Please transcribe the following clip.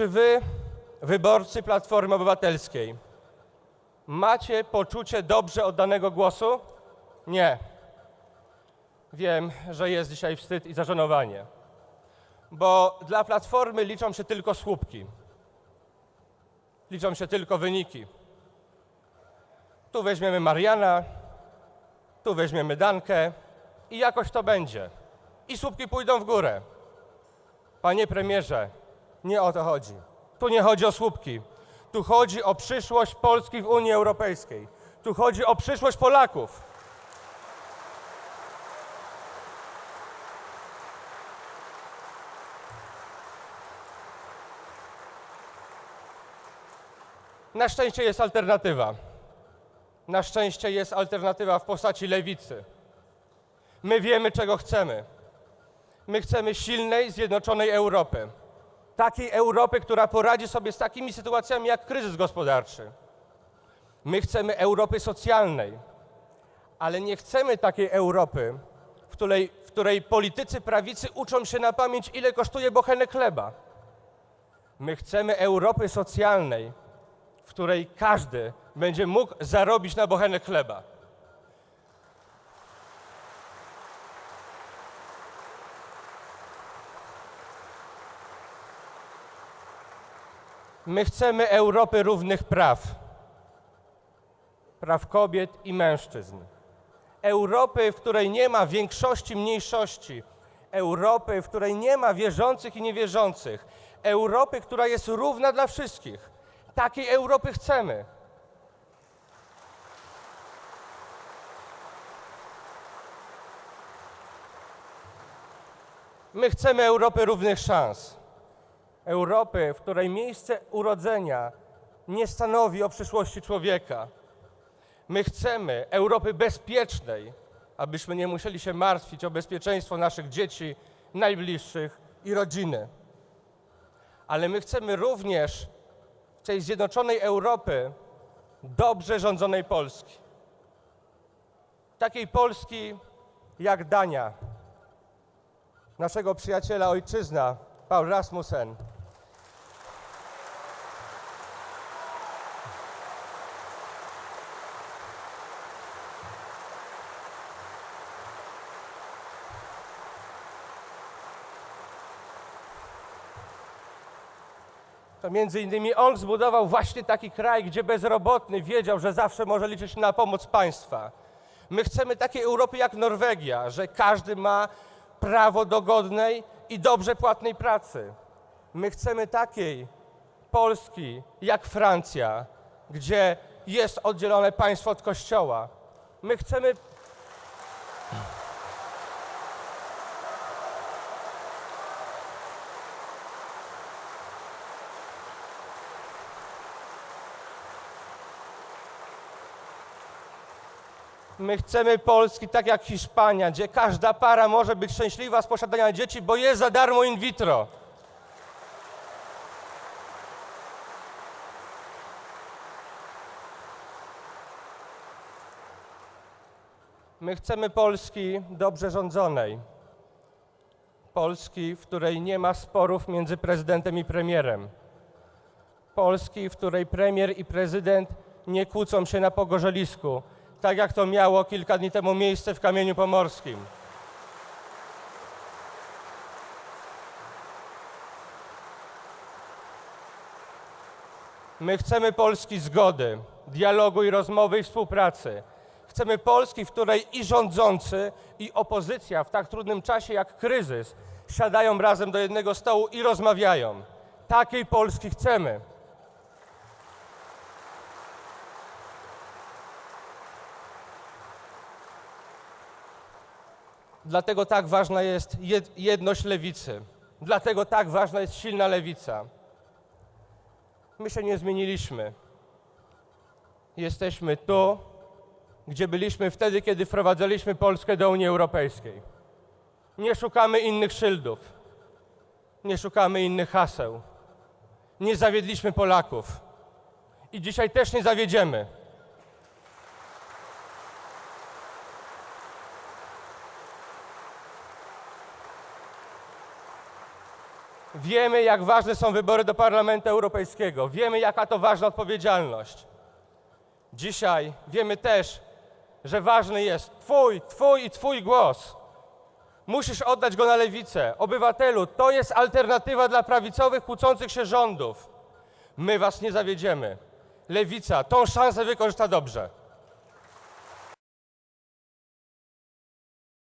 Czy wy, wyborcy Platformy Obywatelskiej, macie poczucie dobrze oddanego głosu? Nie. Wiem, że jest dzisiaj wstyd i zażenowanie, bo dla Platformy liczą się tylko słupki. Liczą się tylko wyniki. Tu weźmiemy Mariana, tu weźmiemy Dankę i jakoś to będzie. I słupki pójdą w górę. Panie premierze, nie o to chodzi. Tu nie chodzi o słupki. Tu chodzi o przyszłość Polski w Unii Europejskiej. Tu chodzi o przyszłość Polaków. Na szczęście jest alternatywa. Na szczęście jest alternatywa w postaci lewicy. My wiemy, czego chcemy. My chcemy silnej, zjednoczonej Europy. Takiej Europy, która poradzi sobie z takimi sytuacjami jak kryzys gospodarczy. My chcemy Europy socjalnej, ale nie chcemy takiej Europy, w której, w której politycy prawicy uczą się na pamięć, ile kosztuje bochenek chleba. My chcemy Europy socjalnej, w której każdy będzie mógł zarobić na bochenek chleba. My chcemy Europy równych praw, praw kobiet i mężczyzn. Europy, w której nie ma większości, mniejszości. Europy, w której nie ma wierzących i niewierzących. Europy, która jest równa dla wszystkich. Takiej Europy chcemy. My chcemy Europy równych szans. Europy, w której miejsce urodzenia nie stanowi o przyszłości człowieka. My chcemy Europy bezpiecznej, abyśmy nie musieli się martwić o bezpieczeństwo naszych dzieci, najbliższych i rodziny. Ale my chcemy również w tej zjednoczonej Europy dobrze rządzonej Polski. Takiej Polski jak Dania, naszego przyjaciela ojczyzna, Paul Rasmussen. To między innymi on zbudował właśnie taki kraj, gdzie bezrobotny wiedział, że zawsze może liczyć na pomoc państwa. My chcemy takiej Europy jak Norwegia, że każdy ma prawo do godnej i dobrze płatnej pracy. My chcemy takiej Polski jak Francja, gdzie jest oddzielone państwo od kościoła. My chcemy My chcemy Polski tak jak Hiszpania, gdzie każda para może być szczęśliwa z posiadania dzieci, bo jest za darmo in vitro. My chcemy Polski dobrze rządzonej. Polski, w której nie ma sporów między prezydentem i premierem. Polski, w której premier i prezydent nie kłócą się na pogorzelisku, tak jak to miało kilka dni temu miejsce w Kamieniu Pomorskim. My chcemy Polski zgody, dialogu i rozmowy i współpracy. Chcemy Polski, w której i rządzący, i opozycja w tak trudnym czasie jak kryzys siadają razem do jednego stołu i rozmawiają. Takiej Polski chcemy. Dlatego tak ważna jest jed- jedność lewicy. Dlatego tak ważna jest silna lewica. My się nie zmieniliśmy. Jesteśmy tu, gdzie byliśmy wtedy, kiedy wprowadzaliśmy Polskę do Unii Europejskiej. Nie szukamy innych szyldów. Nie szukamy innych haseł. Nie zawiedliśmy Polaków. I dzisiaj też nie zawiedziemy. Wiemy, jak ważne są wybory do Parlamentu Europejskiego. Wiemy, jaka to ważna odpowiedzialność. Dzisiaj wiemy też, że ważny jest Twój, Twój i Twój głos. Musisz oddać go na lewicę. Obywatelu, to jest alternatywa dla prawicowych, kłócących się rządów. My was nie zawiedziemy. Lewica tą szansę wykorzysta dobrze.